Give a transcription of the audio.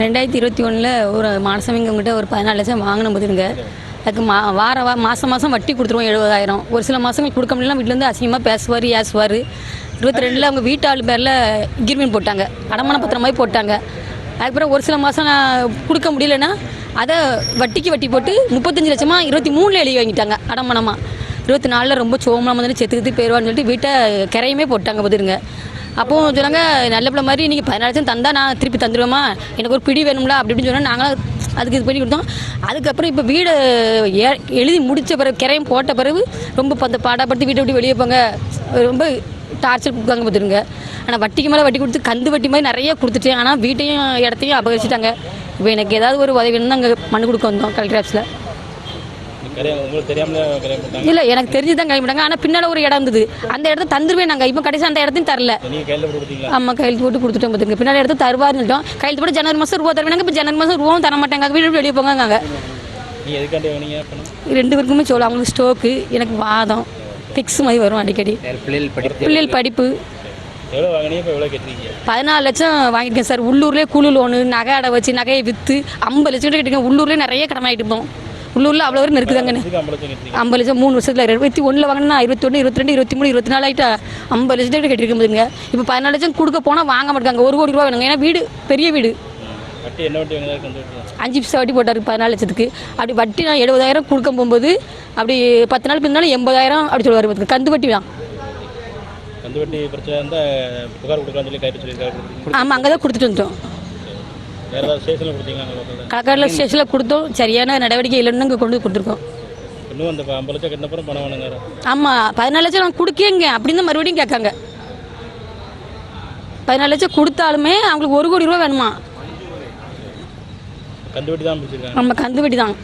ரெண்டாயிரத்தி இருபத்தி ஒன்றில் ஒரு மானசமிங்கங்கிட்ட ஒரு பதினாலு லட்சம் வாங்கின போதுங்க. அதுக்கு மா வார வா மாதம் மாதம் வட்டி கொடுத்துருவோம் எழுபதாயிரம். ஒரு சில மாதங்கள் கொடுக்க முடியல வீட்டிலேருந்து அசிங்கமாக பேசுவார் ஏசுவார். இருபத்தி ரெண்டில் அவங்க வீட்டு ஆள் பேரில் கிர்மீன் போட்டாங்க. அடமான பத்திரம் மாதிரி போட்டாங்க. அதுக்கப்புறம் ஒரு சில மாதம் நான் கொடுக்க முடியலன்னா அதை வட்டிக்கு வட்டி போட்டு முப்பத்தஞ்சு லட்சமாக இருபத்தி மூணில் எழுதி வாங்கிட்டாங்க அடமானமாக இருபத்தி நாலில் ரொம்ப சோமலாம் வந்து செத்துக்கிட்டு போயிடுவான்னு சொல்லிட்டு வீட்டை கரையுமே போட்டாங்க பார்த்துருங்க அப்போ சொன்னாங்க நல்ல பிள்ளை மாதிரி நீங்கள் பதினாலு லட்சம் தந்தா நான் திருப்பி தந்துடுவேமா எனக்கு ஒரு பிடி வேணும்ல அப்படி இப்படின்னு சொன்னால் நாங்களும் அதுக்கு இது பண்ணி கொடுத்தோம். அதுக்கப்புறம் இப்போ வீடு ஏ- எழுதி முடித்த பிறகு கிரையும் போட்ட பிறகு ரொம்ப பந்த பாடப்படுத்தி வீட்டை விட்டு வெளியே போங்க. ரொம்ப டார்ச்சர் கொடுத்தாங்க பார்த்துருங்க ஆனால் வட்டிக்கு மேலே வட்டி கொடுத்து கந்து வட்டி மாதிரி நிறைய கொடுத்துட்டேன். ஆனால் வீட்டையும் இடத்தையும் அபகரிச்சிட்டாங்க. இப்போ எனக்கு ஏதாவது ஒரு உதவி வேணும்னு அங்கே மனு கொடுக்க வந்தோம் கலெக்டர் ஆஃபீஸில். இல்லை எனக்கு தெரிஞ்சு தான் கைவிட்டாங்க ஆனால் பின்னால் ஒரு இடம் இருந்தது. அந்த இடத்த தந்துருவேன் நாங்கள் இப்போ கடைசி அந்த இடத்தையும் தரல. ஆமாம் கையெழுத்து போட்டு கொடுத்துட்டோம் பார்த்துங்க பின்னாடி எடுத்து தருவாருன்னுட்டோம் கையெழுத்து போட்டு ஜனவரி மாதம் ரூபா தருவாங்க இப்போ ஜனவரி மாதம் ரூபாவும் தர மாட்டாங்க. வீடு வெளியே போங்க ரெண்டு பேருக்குமே சொல்லும் அவங்களுக்கு ஸ்டோக்கு எனக்கு வாதம். ஃபிக்ஸ் மாதிரி வரும் அடிக்கடி. பிள்ளைகள் படிப்பு பதினாலு லட்சம் வாங்கியிருக்கேன் சார். உள்ளூர்லேயே குழு லோனு நகை அடை வச்சு நகையை விற்று ஐம்பது லட்சம் கிட்ட உள்ளூர்லேயே நிறைய கடன் ஆகிட்டு இருப்போம் உள்ளூரில் அவ்வளோ வரும் இருக்குதாங்கன்னு இதுக்கு ஐம்பது லட்சம் மூணு வருஷத்தில் இருபத்தி ஒன்றில் வாங்கினா இருபத்தி ஒன்று இருபத்தி ரெண்டு இருபத்தி மூணு இருபத்தி நாலு ஆகிட்டா ஐம்பது லட்சம் கிட்ட கட்டிருக்க போதுங்க இப்போ பதினாலு லட்சம் கொடுக்க போனால் வாங்க மாட்டாங்க. ஒரு கோடி ரூபா வேணுங்க. ஏன்னா வீடு பெரிய வீடு. அஞ்சு பைசா வட்டி போட்டார் பதினாலு லட்சத்துக்கு. அப்படி வட்டி நான் எழுபதாயிரம் கொடுக்க போகும்போது அப்படி பத்து நாள் பின்னாலும் எண்பதாயிரம் அப்படி சொல்லுவார் கந்து வட்டி தான். ஆமாம் அங்கே தான் கொடுத்துட்டு வந்துட்டோம். வேறு ஏதாவது ஸ்டேஷனில் கொடுத்தீங்களா அங்கே லோக்கலில் களக்காடில் ஸ்டேஷனில் கொடுத்தோம். சரியான நடவடிக்கை இல்லைன்னு இங்கே கொண்டு கொடுத்துருக்கோம். இன்னும் அந்த ப- ஐம்பது லட்சம் கட்டினப்புறம் பணம் வேணுங்கிறாரு ஆமாம் பதினாலு லட்சம் நான் கொடுக்கேங்க அப்படின்னு தான் மறுபடியும் கேட்காங்க. பதினாலு லட்சம் கொடுத்தாலுமே அவங்களுக்கு ஒரு கோடி ரூபா வேணுமா? வட்டி தான் பிடிச்சிருக்காங்க நம்ம கந்து வட்டி தான்.